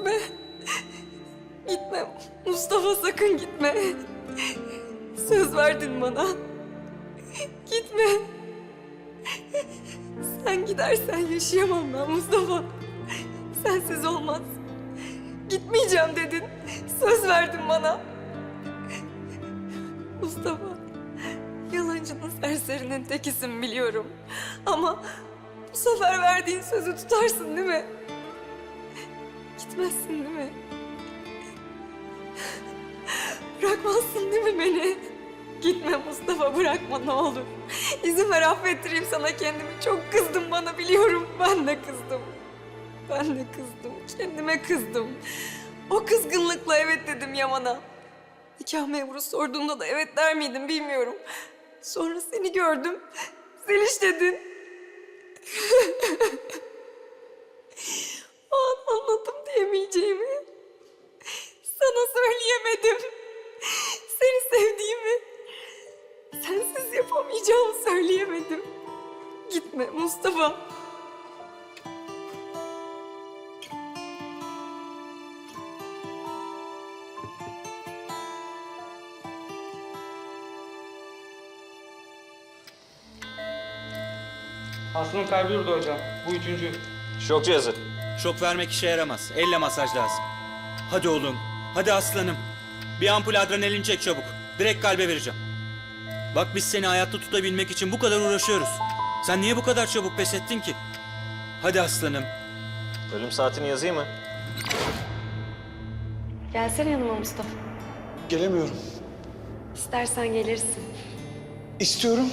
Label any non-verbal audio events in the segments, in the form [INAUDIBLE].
Gitme. Gitme. Mustafa sakın gitme. Söz verdin bana. Gitme. Sen gidersen yaşayamam ben Mustafa. Sensiz olmaz. Gitmeyeceğim dedin. Söz verdin bana. Mustafa, yalancının serserinin tekisin biliyorum. Ama bu sefer verdiğin sözü tutarsın değil mi? Gitmezsin değil mi? Bırakmazsın değil mi beni? Gitme Mustafa bırakma ne olur. İzin ver affettireyim sana kendimi. Çok kızdım bana biliyorum. Ben de kızdım. Ben de kızdım. Kendime kızdım. O kızgınlıkla evet dedim Yaman'a. Nikah memuru sorduğunda da evet der miydim bilmiyorum. Sonra seni gördüm. Zeliş dedin. Yapamayacağımı söyleyemedim. Gitme Mustafa. Aslı'nın kalbi durdu hocam. Bu üçüncü. Şok cihazı. Şok vermek işe yaramaz. Elle masaj lazım. Hadi oğlum. Hadi aslanım. Bir ampul adrenalin çek çabuk. Direkt kalbe vereceğim. Bak biz seni hayatta tutabilmek için bu kadar uğraşıyoruz. Sen niye bu kadar çabuk pes ettin ki? Hadi aslanım. Ölüm saatini yazayım mı? Gelsene yanıma Mustafa. Gelemiyorum. İstersen gelirsin. İstiyorum.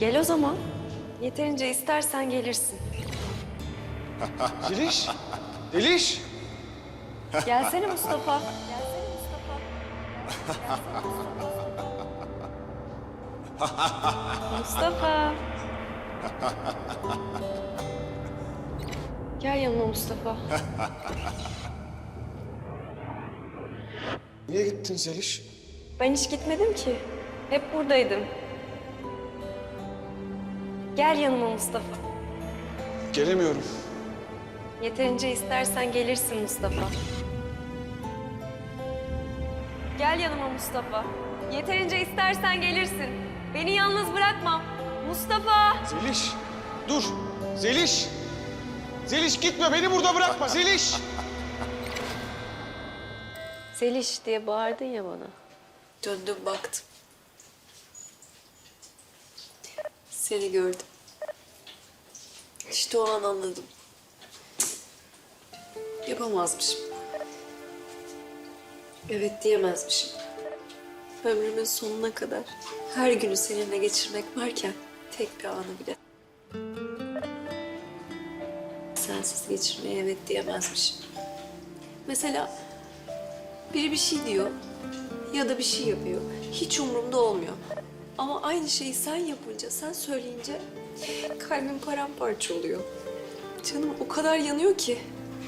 Gel o zaman. Yeterince istersen gelirsin. [LAUGHS] Zeliş. Zeliş. Gelsene Mustafa. Mustafa. Gel yanıma Mustafa. Niye gittin Zeliş? Ben hiç gitmedim ki. Hep buradaydım. Gel yanıma Mustafa. Gelemiyorum. Yeterince istersen gelirsin Mustafa. Gel yanıma Mustafa. Yeterince istersen gelirsin. Beni yalnız bırakma. Mustafa! Zeliş. Dur. Zeliş. Zeliş gitme beni burada bırakma Zeliş. Zeliş diye bağırdın ya bana. Döndüm baktım. Seni gördüm. İşte o an anladım. Yapamazmışım. Evet diyemezmişim. Ömrümün sonuna kadar her günü seninle geçirmek varken tek bir anı bile. Sensiz geçirmeye evet diyemezmişim. Mesela biri bir şey diyor ya da bir şey yapıyor. Hiç umurumda olmuyor. Ama aynı şeyi sen yapınca, sen söyleyince kalbim paramparça oluyor. Canım o kadar yanıyor ki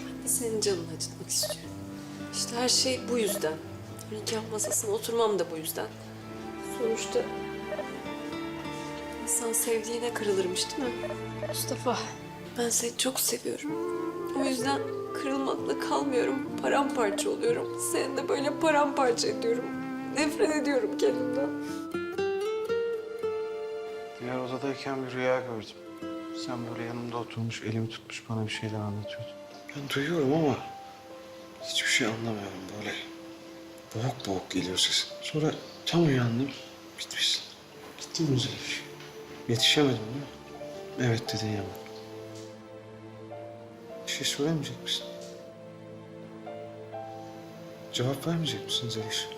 ben de senin canını acıtmak istiyorum. İşte her şey bu yüzden. Nikah masasına oturmam da bu yüzden. Sonuçta insan sevdiğine kırılırmış değil mi? Mustafa. Ben seni çok seviyorum. O yüzden kırılmakla kalmıyorum. Paramparça oluyorum. Seni de böyle paramparça ediyorum. Nefret ediyorum kendimden. Diğer odadayken bir rüya gördüm. Sen böyle yanımda oturmuş, elimi tutmuş bana bir şeyler anlatıyordun. Ben duyuyorum ama hiçbir şey anlamıyorum böyle. Boğuk boğuk geliyor sesin. Sonra tam uyandım, bitmişsin. Gittin mi Zeliş? Yetişemedim değil mi? Evet dedin Yaman. Bir şey söylemeyecek misin? Cevap vermeyecek misin Zeliş?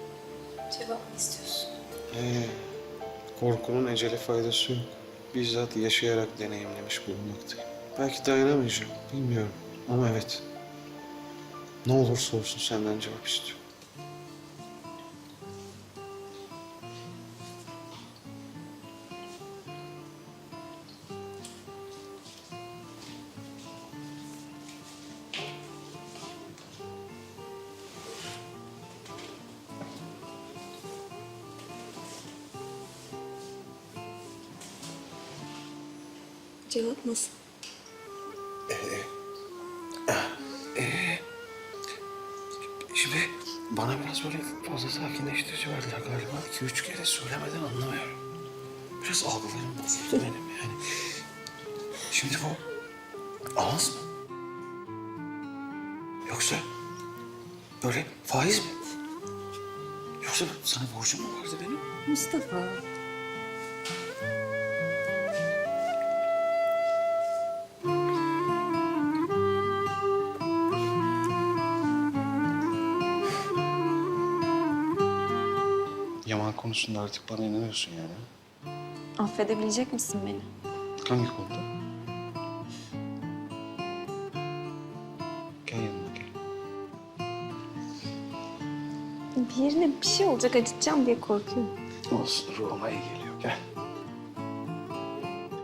Cevap mı istiyorsun? Ee, korkunun ecele faydası yok. Bizzat yaşayarak deneyimlemiş bulunmaktayım. Belki dayanamayacağım, bilmiyorum. Ama evet. Ne olursa olsun senden cevap istiyorum. Cevap nasıl? Şimdi bana biraz böyle fazla sakinleştirici verdiler galiba. İki üç kere söylemeden anlamıyorum. Biraz algılarım bozuldu benim yani. Şimdi bu avans mı? Yoksa böyle faiz mi? Yoksa sana borcum mu vardı benim? Mustafa. Yaman konusunda artık bana inanıyorsun yani. Affedebilecek misin beni? Hangi konuda? Gel yanıma gel. Bir yerine bir şey olacak acıtacağım diye korkuyorum. Olsun ruhuma iyi geliyor. Gel.